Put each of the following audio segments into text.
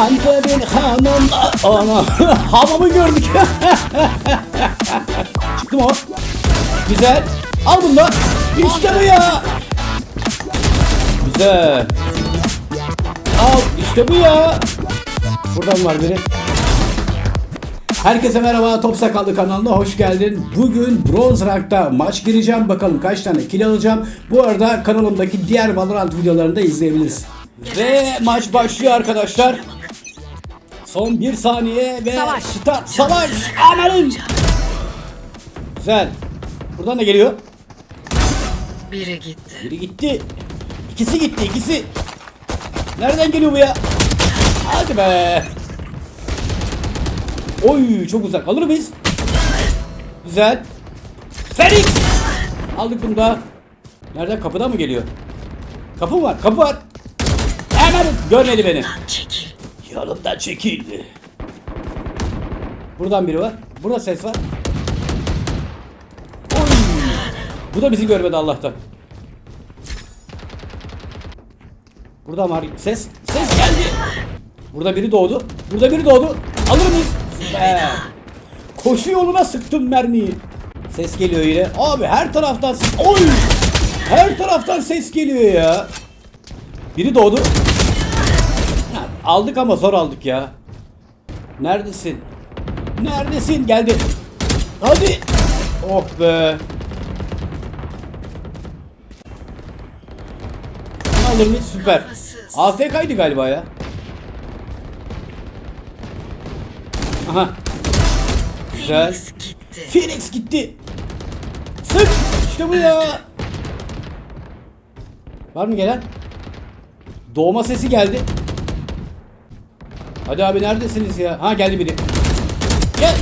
Antep'in hanım ana hamamı gördük. Çıktı mı o? Güzel. Al bunu da. İşte bu ya. Güzel. Al işte bu ya. Buradan var biri. Herkese merhaba Top Sakallı kanalına hoş geldin. Bugün Bronze Rank'ta maç gireceğim. Bakalım kaç tane kill alacağım. Bu arada kanalımdaki diğer Valorant videolarını da izleyebilirsin. Ve maç başlıyor arkadaşlar. Son bir saniye ve Savaş. start. Savaş. Amanın. Güzel. Buradan da geliyor. Biri gitti. Biri gitti. İkisi gitti ikisi. Nereden geliyor bu ya? Hadi be. Oy çok uzak. Alır mıyız? Güzel. Felix. Aldık bunu da. Nereden? Kapıdan mı geliyor? Kapı var. Kapı var. Hemen görmedi beni. Yanımdan çekil. Buradan biri var. Burada ses var. Oy. Bu da bizi görmedi Allah'tan. Buradan var ses. Ses geldi. Burada biri doğdu. Burada biri doğdu. Alır mıyız? Süper. Koşu yoluna sıktım mermiyi. Ses geliyor yine. Abi her taraftan Oy! Her taraftan ses geliyor ya. Biri doğdu. Aldık ama zor aldık ya. Neredesin? Neredesin? Geldi. Hadi. Oh be. Alır mıyız? Süper. AFK'ydı galiba ya. Aha. Güzel. Phoenix gitti. Phoenix gitti. Sık. İşte bu ya. Var mı gelen? Doğma sesi geldi. Hadi abi neredesiniz ya? Ha geldi biri. Gel.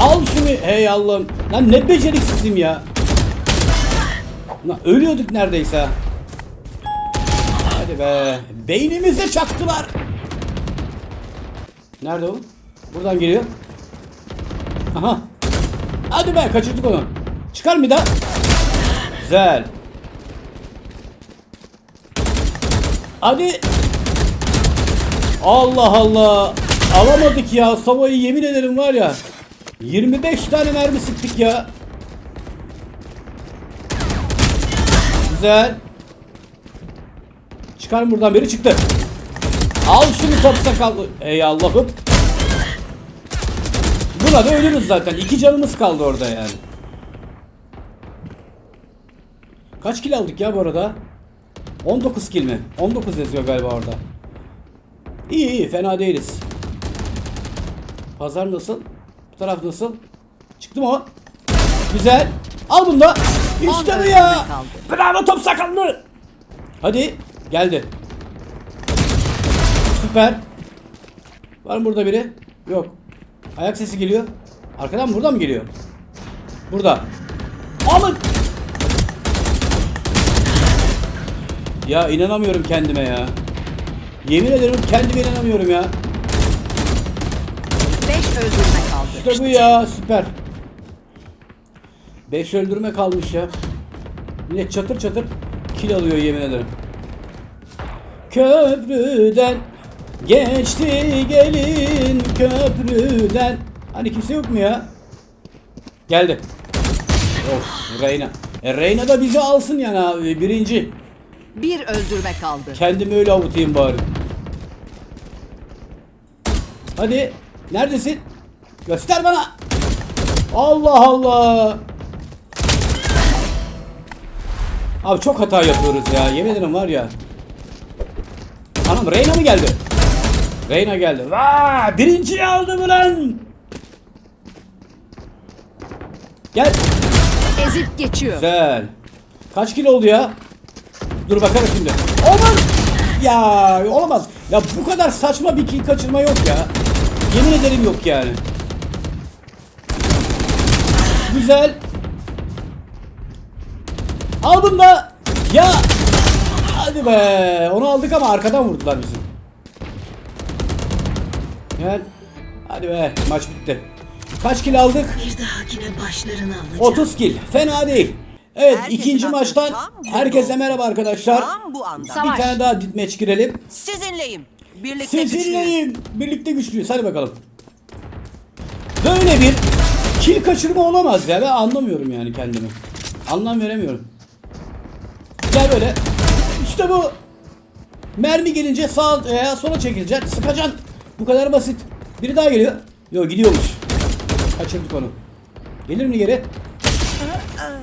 Al şunu. Hey Allah'ım. Lan ne beceriksizim ya. Lan ölüyorduk neredeyse. ha. Hadi be. Beynimize çaktılar. Nerede o? Buradan geliyor. Aha. Hadi be kaçırdık onu. Çıkar mı daha? Güzel. Hadi. Allah Allah. Alamadık ya. Sava'yı yemin ederim var ya. 25 tane mermi sıktık ya. Güzel. Çıkar buradan biri çıktı. Al şunu top sakallı. Ey Allah'ım. Buna da ölürüz zaten. İki canımız kaldı orada yani. Kaç kill aldık ya bu arada? 19 kill mi? 19 yazıyor galiba orada. İyi iyi fena değiliz. Pazar nasıl? Bu taraf nasıl? Çıktı mı o? Güzel. Al bunu da. İşte bu ya. Bravo top sakallı. Hadi. Geldi. Süper. Var mı burada biri? Yok. Ayak sesi geliyor. Arkadan mı buradan mı geliyor? Burada. Alın. Ya inanamıyorum kendime ya. Yemin ederim kendime inanamıyorum ya. 5 öldürme kaldı. İşte bu ya süper. 5 öldürme kalmış ya. Yine çatır çatır kill alıyor yemin ederim. Köprüden geçti gelin köprüden. Hani kimse yok mu ya? Geldi. Of Reyna. E Reyna da bizi alsın yani abi birinci. Bir öldürme kaldı. Kendimi öyle avutayım bari. Hadi. Neredesin? Göster bana. Allah Allah. Abi çok hata yapıyoruz ya. Yemin ederim var ya. Anam Reyna mı geldi? Reyna geldi. Vaa! Birinciyi aldı mı lan? Gel. Ezip geçiyor. Güzel. Kaç kilo oldu ya? Dur bakalım şimdi. Aman! Ya olamaz. Ya bu kadar saçma bir kill kaçırma yok ya. Yemin ederim yok yani. Güzel. Al bunu da. Ya. Hadi be. Onu aldık ama arkadan vurdular bizi. Gel. Hadi be. Maç bitti. Kaç kill aldık? Bir dahakine başlarını alacağım. 30 kill. Fena değil. Evet Herkesin ikinci aklı maçtan tam herkese merhaba arkadaşlar. Tam bu anda. Bir Savaş. tane daha ditmeç girelim. Sizinleyim. Birlikte güçlüyüz. Sizinleyim. Birlikte güçlüyüz. Hadi bakalım. Böyle bir kill kaçırma olamaz ya. Ben anlamıyorum yani kendimi. Anlam veremiyorum. Gel böyle. İşte bu. Mermi gelince sağ veya sola çekileceksin. Sıkacaksın. Bu kadar basit. Biri daha geliyor. Yok gidiyormuş. Kaçırdık onu. Gelir mi geri?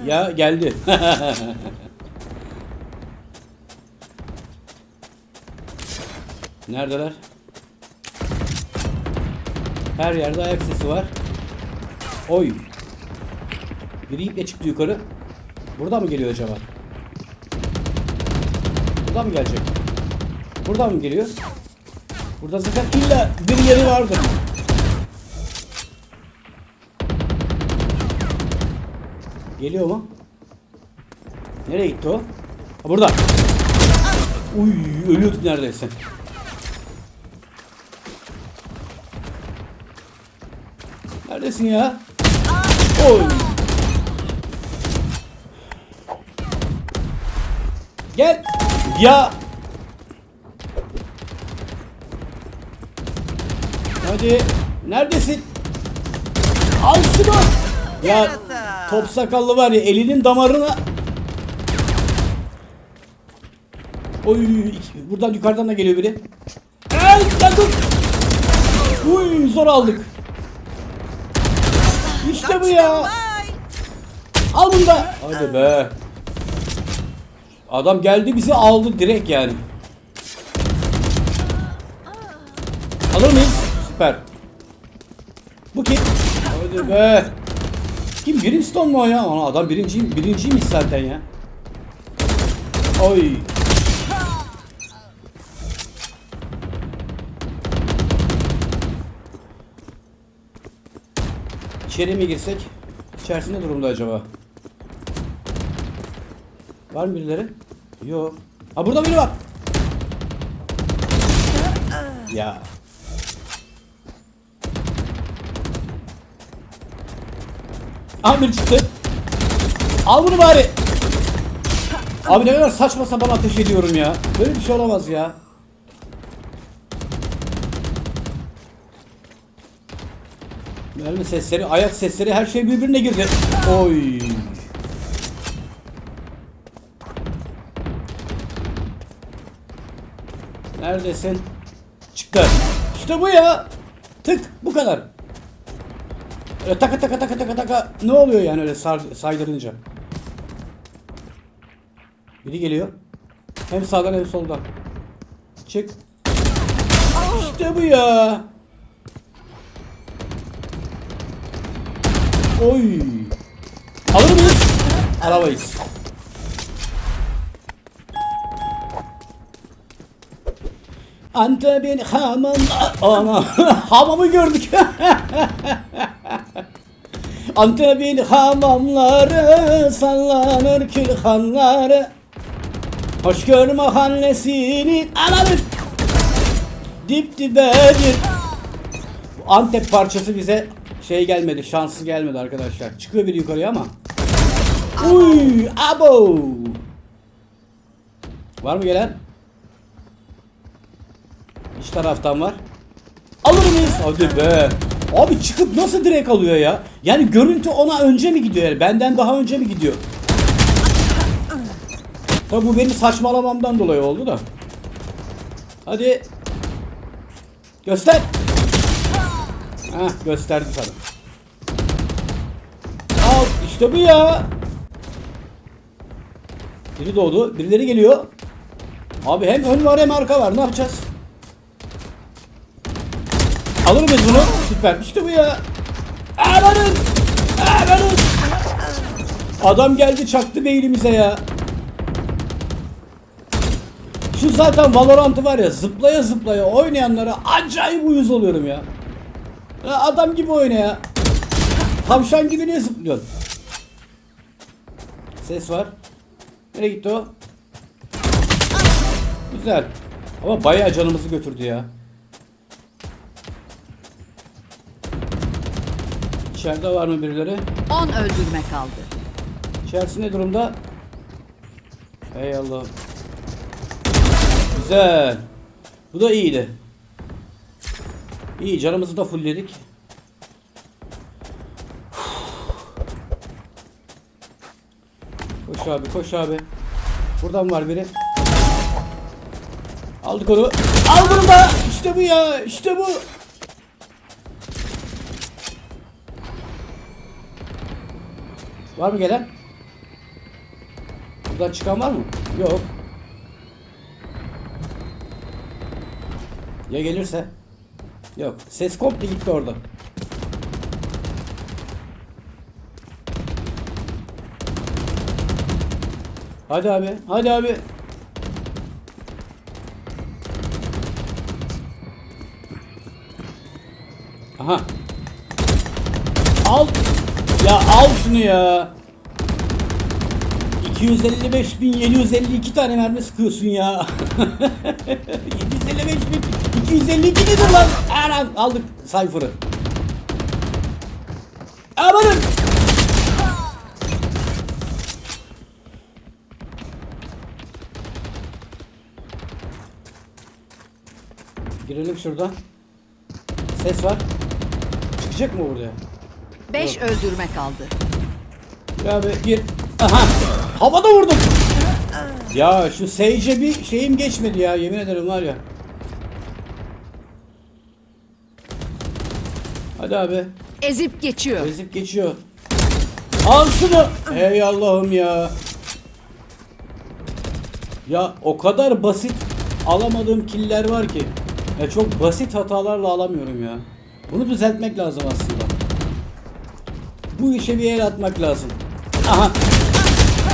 Ya geldi. Neredeler? Her yerde ayak sesi var. Oy. Biri iple çıktı yukarı. Burada mı geliyor acaba? Buradan mı gelecek? Buradan mı geliyor? Burada zaten illa bir yeri vardır. Geliyor mu? Nereye gitti o? Ha burada. Uy ölüyorduk neredeyse. Neredesin ya? Oy. Gel. Ya. Hadi. Neredesin? Al şunu. Ya top sakallı var ya elinin damarına. Oy buradan yukarıdan da geliyor biri. Ay lan dur. Uy zor aldık. İşte bu ya. Al bunu da. Hadi be. Adam geldi bizi aldı direkt yani. Alır mıyız? Süper. Bu kim? Hadi be. Kim? Brimstone mu ya? Ana adam birinci, birinciymiş zaten ya. Oy. İçeri mi girsek? İçerisi ne durumda acaba? Var mı birileri? Yok. Ha burada biri var. Ya. Biri çıktı. Al bunu bari. Abi ne kadar saçma sapan ateş ediyorum ya. Böyle bir şey olamaz ya. Mermi sesleri, ayak sesleri her şey birbirine girdi. Oy. Neredesin? Çıktı. İşte bu ya. Tık bu kadar. Öyle taka taka taka taka taka ne oluyor yani öyle saydırınca? Biri geliyor. Hem sağdan hem soldan. Çık. İşte bu ya. Oy. Alır mıyız? Alamayız. Antep'in hamam... Ana, hamamı gördük. Antep'in hamamları sallanır külhanları. Hoşgör mahallesinin alanır. Dip dibedir. Bu Antep parçası bize şey gelmedi, şanssız gelmedi arkadaşlar. Çıkıyor biri yukarıya ama. Uy, abo. Var mı gelen? İç taraftan var. Alır mıyız? Hadi be. Abi çıkıp nasıl direkt alıyor ya? Yani görüntü ona önce mi gidiyor yani? Benden daha önce mi gidiyor? Tabi bu benim saçmalamamdan dolayı oldu da. Hadi. Göster. Heh gösterdi sana. Al işte bu ya. Biri doğdu. Birileri geliyor. Abi hem ön var hem arka var. Ne yapacağız? Alır mıyız bunu? Süper. İşte bu ya. Amanın. Amanın. Adam geldi çaktı beynimize ya. Şu zaten Valorant'ı var ya zıplaya zıplaya oynayanlara acayip uyuz oluyorum ya. adam gibi oyna ya. Tavşan gibi ne zıplıyorsun? Ses var. Nereye gitti o? Güzel. Ama bayağı canımızı götürdü ya. İçeride var mı birileri? 10 öldürme kaldı. İçerisi ne durumda? Ey Allah. Güzel. Bu da iyiydi. İyi canımızı da fullledik. Koş abi koş abi. Buradan var biri. Aldık onu. Al bunu da. İşte bu ya. İşte bu. Var mı gelen? Buradan çıkan var mı? Yok. Ya gelirse? Yok. Ses komple gitti orada. Hadi abi. Hadi abi. Aha. Al. Ya al şunu ya. 255.752 tane mermi sıkıyorsun ya. 755.252 nedir lan? Aram aldık Cypher'ı. Amanın. Girelim şuradan. Ses var. Çıkacak mı oraya? 5 öldürme kaldı. Ya abi gir. Aha. Havada vurdum. Ya şu Sage'e bir şeyim geçmedi ya yemin ederim var ya. Hadi abi. Ezip geçiyor. Ezip geçiyor. Al şunu. Ey Allah'ım ya. Ya o kadar basit alamadığım killer var ki. Ya çok basit hatalarla alamıyorum ya. Bunu düzeltmek lazım aslında. Bu işe bir el atmak lazım. Aha.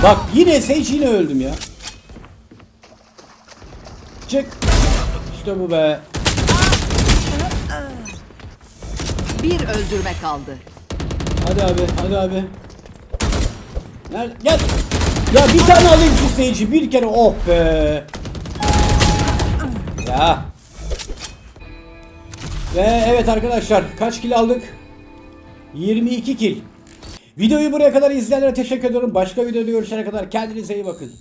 Bak yine Sage yine öldüm ya. Çık. İşte bu be. Bir öldürme kaldı. Hadi abi, hadi abi. Nerede? Gel. Ya bir tane alayım şu Sage'i bir kere. Oh be. Ya. Ve evet arkadaşlar kaç kill aldık? 22 kill. Videoyu buraya kadar izleyenlere teşekkür ediyorum. Başka videoda görüşene kadar kendinize iyi bakın.